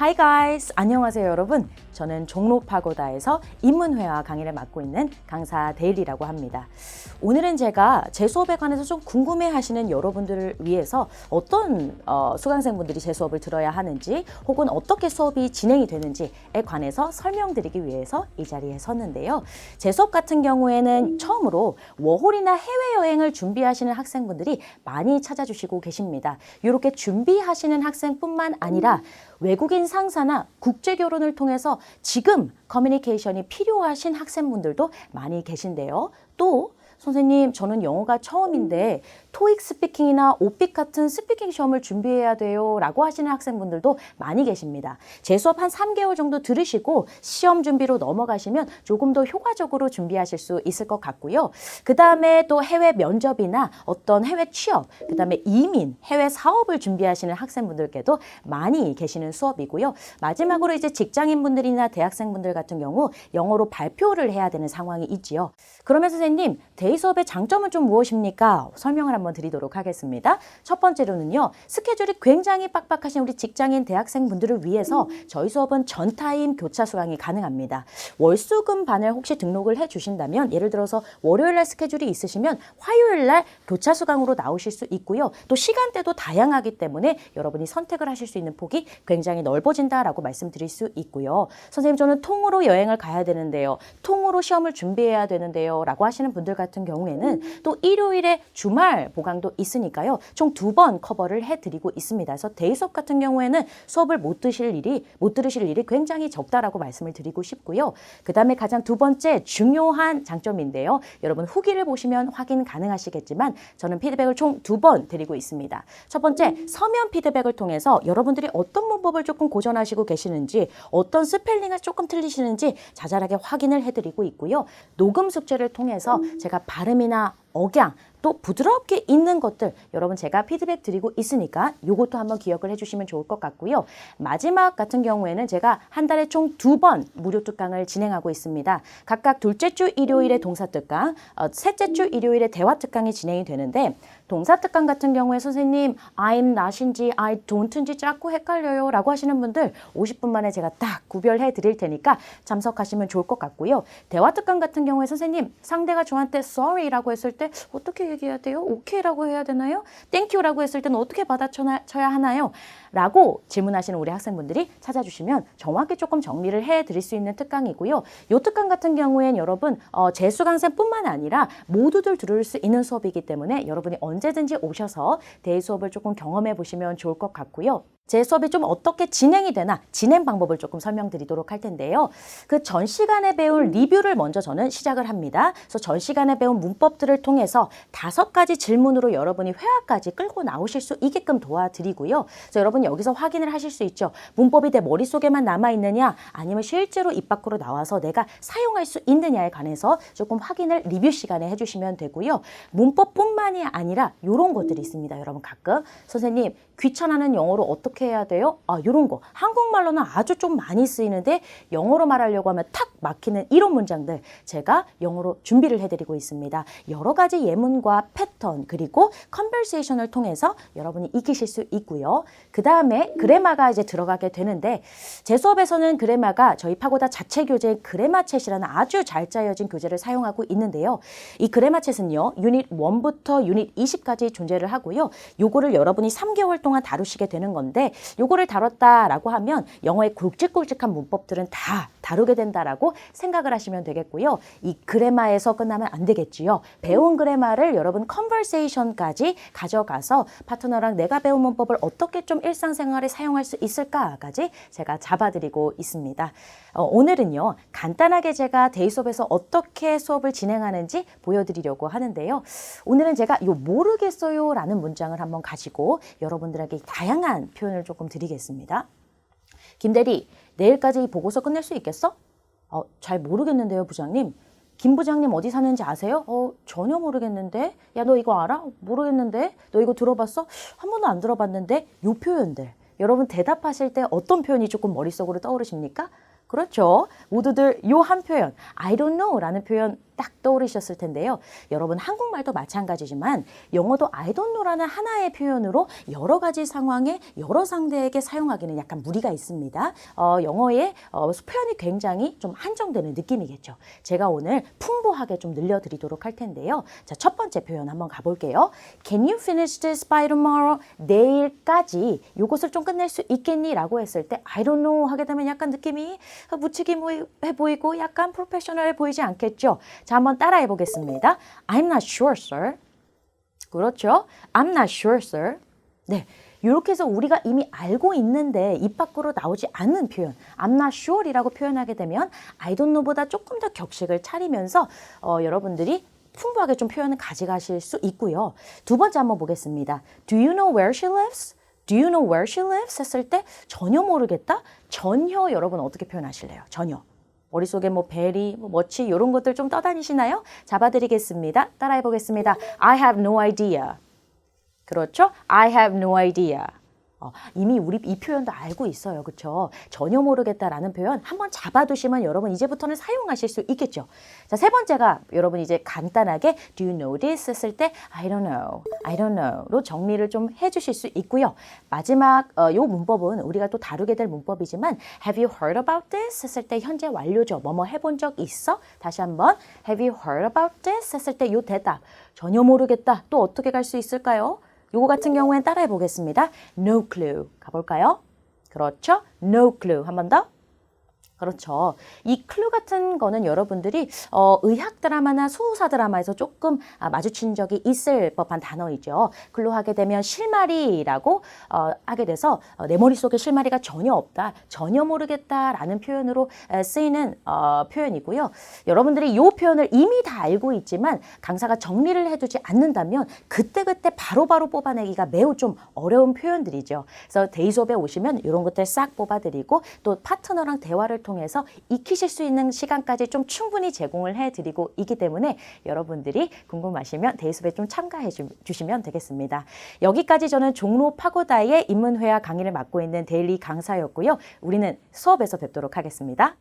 Hi guys! 안녕하세요 여러분. 저는 종로파고다에서 입문회화 강의를 맡고 있는 강사 데일리라고 합니다. 오늘은 제가 제 수업에 관해서 좀 궁금해 하시는 여러분들을 위해서 어떤 어, 수강생분들이 제 수업을 들어야 하는지 혹은 어떻게 수업이 진행이 되는지에 관해서 설명드리기 위해서 이 자리에 섰는데요. 제 수업 같은 경우에는 처음으로 워홀이나 해외여행을 준비하시는 학생분들이 많이 찾아주시고 계십니다. 이렇게 준비하시는 학생뿐만 아니라 외국인 상사나 국제 결혼을 통해서 지금 커뮤니케이션이 필요하신 학생분들도 많이 계신데요. 또 선생님, 저는 영어가 처음인데 토익 스피킹이나 오픽 같은 스피킹 시험을 준비해야 돼요. 라고 하시는 학생분들도 많이 계십니다. 제 수업 한 3개월 정도 들으시고 시험 준비로 넘어가시면 조금 더 효과적으로 준비하실 수 있을 것 같고요. 그 다음에 또 해외 면접이나 어떤 해외 취업, 그 다음에 이민, 해외 사업을 준비하시는 학생분들께도 많이 계시는 수업이고요. 마지막으로 이제 직장인분들이나 대학생분들 같은 경우 영어로 발표를 해야 되는 상황이 있지요. 그러면 선생님, 데이 수업의 장점은 좀 무엇입니까? 설명을 한번 드리도록 하겠습니다. 첫 번째로는요, 스케줄이 굉장히 빡빡하신 우리 직장인 대학생분들을 위해서 저희 수업은 전타임 교차 수강이 가능합니다. 월수금 반을 혹시 등록을 해 주신다면, 예를 들어서 월요일 날 스케줄이 있으시면 화요일 날 교차 수강으로 나오실 수 있고요. 또 시간대도 다양하기 때문에 여러분이 선택을 하실 수 있는 폭이 굉장히 넓어진다라고 말씀드릴 수 있고요. 선생님, 저는 통으로 여행을 가야 되는데요. 통으로 시험을 준비해야 되는데요. 라고 하시는 분들 같은 경우에는 또 일요일에 주말 보강도 있으니까요. 총 두 번 커버를 해드리고 있습니다. 그래서 데이 수업 같은 경우에는 수업을 못 드실 일이 못 들으실 일이 굉장히 적다라고 말씀을 드리고 싶고요. 그 다음에 가장 두 번째 중요한 장점인데요. 여러분 후기를 보시면 확인 가능하시겠지만 저는 피드백을 총 두 번 드리고 있습니다. 첫 번째 서면 피드백을 통해서 여러분들이 어떤 문법을 조금 고전하시고 계시는지 어떤 스펠링을 조금 틀리시는지 자잘하게 확인을 해드리고 있고요. 녹음 숙제를 통해서 제가 발음이나 억양 또 부드럽게 있는 것들 여러분 제가 피드백 드리고 있으니까 이것도 한번 기억을 해주시면 좋을 것 같고요. 마지막 같은 경우에는 제가 한 달에 총 두 번 무료 특강을 진행하고 있습니다. 각각 둘째 주 일요일에 동사 특강, 어, 셋째 주 일요일에 대화 특강이 진행이 되는데 동사 특강 같은 경우에 선생님 I'm not인지 I don't인지 자꾸 헷갈려요 라고 하시는 분들 50분 만에 제가 딱 구별해 드릴 테니까 참석하시면 좋을 것 같고요. 대화 특강 같은 경우에 선생님 상대가 저한테 sorry라고 했을 때 어떻게 얘기해야 돼요? 오케이라고 해야 되나요? 땡큐라고 했을 때는 어떻게 받아쳐야 하나요? 라고 질문하시는 우리 학생분들이 찾아주시면 정확히 조금 정리를 해 드릴 수 있는 특강이고요. 이 특강 같은 경우엔 여러분 어, 재수강생뿐만 아니라 모두들 들을 수 있는 수업이기 때문에 여러분이 언제든지 오셔서 데이 수업을 조금 경험해 보시면 좋을 것 같고요. 제 수업이 좀 어떻게 진행이 되나 진행 방법을 조금 설명드리도록 할 텐데요. 그 전 시간에 배운 리뷰를 먼저 저는 시작을 합니다. 그래서 전 시간에 배운 문법들을 통해서 다섯 가지 질문으로 여러분이 회화까지 끌고 나오실 수 있게끔 도와드리고요. 그래서 여러분 여기서 확인을 하실 수 있죠. 문법이 내 머릿속에만 남아 있느냐 아니면 실제로 입 밖으로 나와서 내가 사용할 수 있느냐에 관해서 조금 확인을 리뷰 시간에 해주시면 되고요. 문법뿐만이 아니라 이런 것들이 있습니다. 여러분 가끔 선생님 귀찮아는 영어로 어떻게 해야 돼요? 아, 요런 거. 한국말로는 아주 좀 많이 쓰이는데 영어로 말하려고 하면 탁 막히는 이런 문장들 제가 영어로 준비를 해드리고 있습니다. 여러 가지 예문과 패턴 그리고 컨버세이션을 통해서 여러분이 익히실 수 있고요. 그 다음에 그래마가 이제 들어가게 되는데 제 수업에서는 그래마가 저희 파고다 자체 교재인 그래마챗이라는 아주 잘 짜여진 교재를 사용하고 있는데요. 이 그래마챗은요. 유닛 1부터 유닛 20까지 존재를 하고요. 요거를 여러분이 3개월 동안 다루시게 되는 건데 요거를 다뤘다라고 하면 영어의 굵직굵직한 문법들은 다 다루게 된다라고 생각을 하시면 되겠고요. 이 그래마에서 끝나면 안 되겠지요. 배운 그래마를 여러분 컨버세이션까지 가져가서 파트너랑 내가 배운 문법을 어떻게 좀 일상생활에 사용할 수 있을까까지 제가 잡아드리고 있습니다. 어, 오늘은요 간단하게 제가 데이 수업에서 어떻게 수업을 진행하는지 보여드리려고 하는데요. 오늘은 제가 요 모르겠어요라는 문장을 한번 가지고 여러분들에게 다양한 표현을 조금 드리겠습니다. 김 대리, 내일까지 이 보고서 끝낼 수 있겠어? 어, 잘 모르겠는데요, 부장님. 김 부장님 어디 사는지 아세요? 어, 전혀 모르겠는데. 야, 너 이거 알아? 모르겠는데. 너 이거 들어봤어? 한 번도 안 들어봤는데. 요 표현들. 여러분 대답하실 때 어떤 표현이 조금 머릿속으로 떠오르십니까? 그렇죠. 모두들 요 한 표현, I don't know 라는 표현 딱 떠오르셨을 텐데요. 여러분 한국말도 마찬가지지만 영어도 I don't know라는 하나의 표현으로 여러 가지 상황에 여러 상대에게 사용하기는 약간 무리가 있습니다. 어, 영어의 어, 표현이 굉장히 좀 한정되는 느낌이겠죠. 제가 오늘 풍부하게 좀 늘려드리도록 할 텐데요. 자, 첫 번째 표현 한번 가볼게요. Can you finish this by tomorrow? 내일까지 이것을 좀 끝낼 수 있겠니? 라고 했을 때 I don't know 하게 되면 약간 느낌이 무책임해 보이고 약간 프로페셔널해 보이지 않겠죠? 자, 한번 따라해 보겠습니다. I'm not sure, sir. 그렇죠? I'm not sure, sir. 네. 이렇게 해서 우리가 이미 알고 있는데 입 밖으로 나오지 않는 표현, I'm not sure이라고 표현하게 되면 I don't know보다 조금 더 격식을 차리면서 어, 여러분들이 풍부하게 좀 표현을 가져가실 수 있고요. 두 번째 한번 보겠습니다. Do you know where she lives? Do you know where she lives? 했을 때 전혀 모르겠다? 전혀 여러분 어떻게 표현하실래요? 전혀. 머릿속에 뭐 베리, 뭐 머치 이런 것들 좀 떠다니시나요? 잡아드리겠습니다. 따라해 보겠습니다. I have no idea. 그렇죠? I have no idea. 어, 이미 우리 이 표현도 알고 있어요. 그렇죠? 전혀 모르겠다라는 표현 한번 잡아두시면 여러분 이제부터는 사용하실 수 있겠죠. 자, 세 번째가 여러분 이제 간단하게 do you know this 했을 때 I don't know, I don't know로 정리를 좀 해주실 수 있고요. 마지막 어, 요 문법은 우리가 또 다루게 될 문법이지만 have you heard about this 했을 때 현재 완료죠. 뭐뭐 해본 적 있어? 다시 한번 have you heard about this 했을 때 요 대답 전혀 모르겠다. 또 어떻게 갈 수 있을까요? 요거 같은 경우엔 따라해 보겠습니다. No clue. 가볼까요? 그렇죠? No clue. 한 번 더. 그렇죠. 이 클루 같은 거는 여러분들이 어, 의학 드라마나 수의사 드라마에서 조금 아, 마주친 적이 있을 법한 단어이죠. 클루 하게 되면 실마리라고 어, 하게 돼서 어, 내 머릿속에 실마리가 전혀 없다, 전혀 모르겠다라는 표현으로 에, 쓰이는 어, 표현이고요. 여러분들이 이 표현을 이미 다 알고 있지만 강사가 정리를 해두지 않는다면 그때그때 바로 바로 뽑아내기가 매우 좀 어려운 표현들이죠. 그래서 데이 수업에 오시면 이런 것들 싹 뽑아드리고 또 파트너랑 대화를 통해서 익히실 수 있는 시간까지 좀 충분히 제공을 해드리고 있기 때문에 여러분들이 궁금하시면 데이수업에 좀 참가해 주- 주시면 되겠습니다. 여기까지 저는 종로 파고다의 인문회화 강의를 맡고 있는 데일리 강사였고요. 우리는 수업에서 뵙도록 하겠습니다.